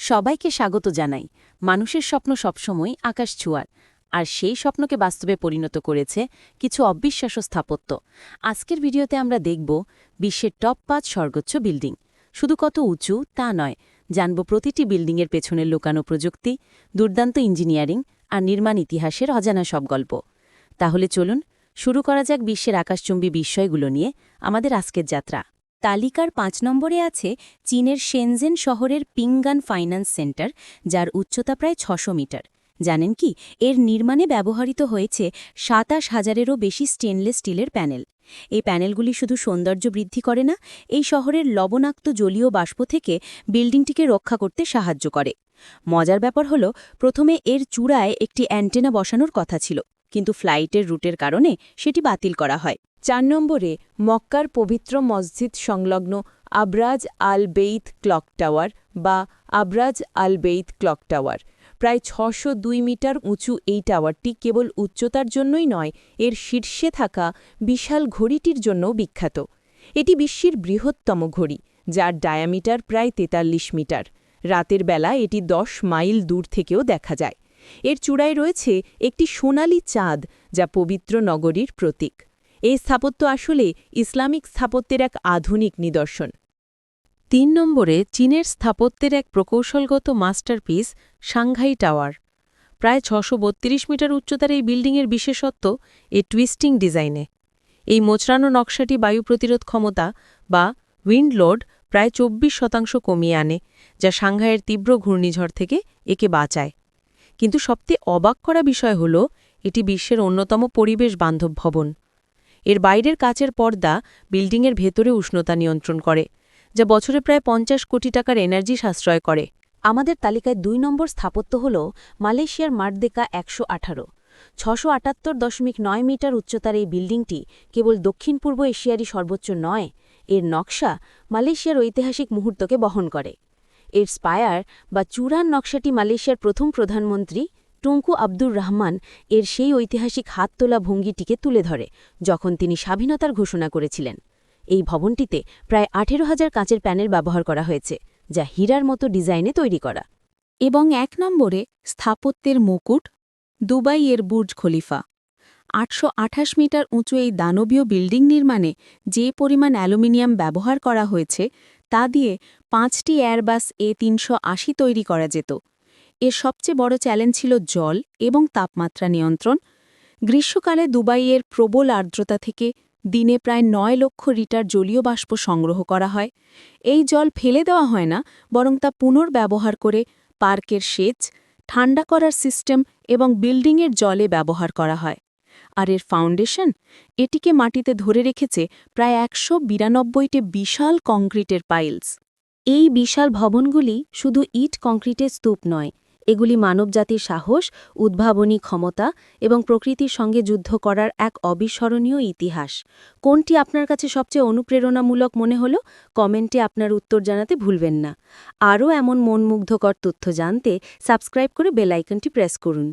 সবাইকে স্বাগত জানাই। মানুষের স্বপ্ন সবসময় আকাশ ছুয়ার। আর সেই স্বপ্নকে বাস্তবে পরিণত করেছে কিছু অবিশ্বাস্য স্থাপত্য। আজকের ভিডিওতে আমরা দেখব বিশ্বের টপ পাঁচ সর্বোচ্চ বিল্ডিং। শুধু কত উঁচু তা নয়, জানব প্রতিটি বিল্ডিংয়ের পেছনের লুকানো প্রযুক্তি, দুর্দান্ত ইঞ্জিনিয়ারিং আর নির্মাণ ইতিহাসের অজানা সব গল্প। তাহলে চলুন, শুরু করা যাক বিশ্বের আকাশচুম্বী বিষয়গুলো নিয়ে আমাদের আজকের যাত্রা। তালিকার পাঁচ নম্বরে আছে চীনের শেনজেন শহরের পিংগান ফাইন্যান্স সেন্টার, যার উচ্চতা প্রায় ছশো মিটার। জানেন কি, এর নির্মাণে ব্যবহৃত হয়েছে সাতাশ হাজারেরও বেশি স্টেনলেস স্টিলের প্যানেল। এই প্যানেলগুলি শুধু সৌন্দর্য বৃদ্ধি করে না, এই শহরের লবণাক্ত জলীয় বাষ্প থেকে বিল্ডিংটিকে রক্ষা করতে সাহায্য করে। মজার ব্যাপার হল, প্রথমে এর চূড়ায় একটি অ্যান্টেনা বসানোর কথা ছিল, কিন্তু ফ্লাইটের রুটের কারণে সেটি বাতিল করা হয়। চার নম্বরে মক্কার পবিত্র মসজিদ সংলগ্ন Abraj Al Bait clock tower বা Abraj Al Bait clock tower. প্রায় ছশো দুই মিটার উঁচু এই টাওয়ারটি কেবল উচ্চতার জন্যই নয়, এর শীর্ষে থাকা বিশাল ঘড়িটির জন্যও বিখ্যাত। এটি বিশ্বের বৃহত্তম ঘড়ি, যার ডায়ামিটার প্রায় তেতাল্লিশ মিটার। রাতের বেলা এটি দশ মাইল দূর থেকেও দেখা যায়। এর চূড়ায় রয়েছে একটি সোনালি চাঁদ, যা পবিত্র নগরীর প্রতীক। এই স্থাপত্য আসলে ইসলামিক স্থাপত্যের এক আধুনিক নিদর্শন। তিন নম্বরে চীনের স্থাপত্যের এক প্রকৌশলগত মাস্টারপিস, সাংঘাই টাওয়ার। প্রায় ছশো মিটার উচ্চতার এই বিল্ডিংয়ের বিশেষত্ব এ টুইস্টিং ডিজাইনে। এই মোচড়ানো নকশাটি বায়ু প্রতিরোধ ক্ষমতা বা উইন্ড লোড প্রায় চব্বিশ শতাংশ কমিয়ে আনে, যা সাংঘাইয়ের তীব্র ঘূর্ণিঝড় থেকে একে বাঁচায়। কিন্তু সবচেয়ে অবাক করা বিষয় হল, এটি বিশ্বের অন্যতম পরিবেশ বান্ধব ভবন। এর বাইরের কাচের পর্দা বিল্ডিংয়ের ভেতরে উষ্ণতা নিয়ন্ত্রণ করে, যা বছরে প্রায় পঞ্চাশ কোটি টাকার এনার্জি সাশ্রয় করে। আমাদের তালিকায় দুই নম্বর স্থাপত্য হল মালয়েশিয়ার মার্দেকা একশো আঠারো। ছশো আটাত্তর দশমিক নয় মিটার উচ্চতার এই বিল্ডিংটি কেবল দক্ষিণ পূর্ব এশিয়ারই সর্বোচ্চ নয়, এর নকশা মালয়েশিয়ার ঐতিহাসিক মুহূর্তকে বহন করে। এর স্পায়ার বা চূড়ান নকশাটি মালয়েশিয়ার প্রথম প্রধানমন্ত্রী টুঙ্কু আব্দুর রহমান এর সেই ঐতিহাসিক হাত তোলা ভঙ্গিটিকে তুলে ধরে, যখন তিনি স্বাধীনতার ঘোষণা করেছিলেন। এই ভবনটিতে প্রায় আঠেরো হাজার কাঁচের প্যানেল ব্যবহার করা হয়েছে, যা হীরার মতো ডিজাইনে তৈরি করা। এবং এক নম্বরে স্থাপত্যের মুকুট, দুবাই এর বুর্জ খলিফা। আটশো আঠাশ মিটার উঁচু এই দানবীয় বিল্ডিং নির্মাণে যে পরিমাণ অ্যালুমিনিয়াম ব্যবহার করা হয়েছে, তা দিয়ে পাঁচটি এয়ারবাস এ তিনশো আশি তৈরি করা যেত। এর সবচেয়ে বড় চ্যালেঞ্জ ছিল জল এবং তাপমাত্রা নিয়ন্ত্রণ। গ্রীষ্মকালে দুবাইয়ের প্রবল আর্দ্রতা থেকে দিনে প্রায় নয় লক্ষ লিটার জলীয় বাষ্প সংগ্রহ করা হয়। এই জল ফেলে দেওয়া হয় না, বরং তা পুনর্ব্যবহার করে পার্কের সেচ, ঠান্ডা করার সিস্টেম এবং বিল্ডিংয়ের জলে ব্যবহার করা হয়। আর এর ফাউন্ডেশন? এটিকে মাটিতে ধরে রেখেছে প্রায় একশো বিরানব্বইটি বিশাল কংক্রিটের পাইলস। এই বিশাল ভবনগুলি শুধু ইট কংক্রিটের স্তূপ নয় এগুলি মানবজাতির সাহস, উদ্ভাবনী ক্ষমতা এবং প্রকৃতির সঙ্গে যুদ্ধ করার এক অবিস্মরণীয় ইতিহাস। কোনটি আপনার কাছে সবচেয়ে অনুপ্রেরণামূলক মনে হল? কমেন্টে আপনার উত্তর জানাতে ভুলবেন না। আরও এমন মনমুগ্ধকর তথ্য জানতে সাবস্ক্রাইব করে বেলাইকনটি প্রেস করুন।